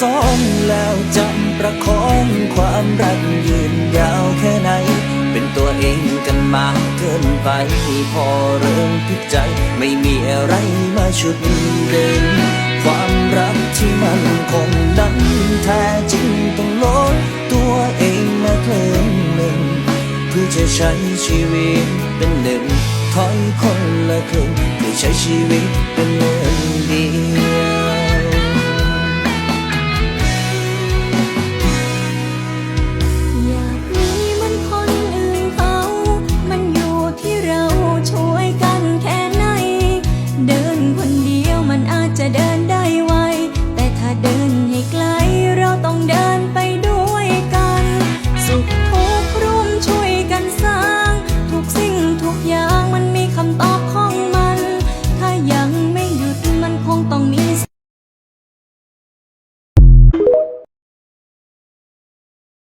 สองแล้วจำประคองความรักยืนยาวแค่ไหน เป็นตัวเองกันมากเกินไปพอเริ่มผิดใจ ไม่มีอะไรมาชุดเดินความรักที่มันคงนั้นแท้จริงต้องลดตัวเองมาเคลิ้มหนึ่งเพื่อจะใช้ชีวิตเป็นหนึ่งถอยคนละครึ่งเพื่อใช้ชีวิตเป็น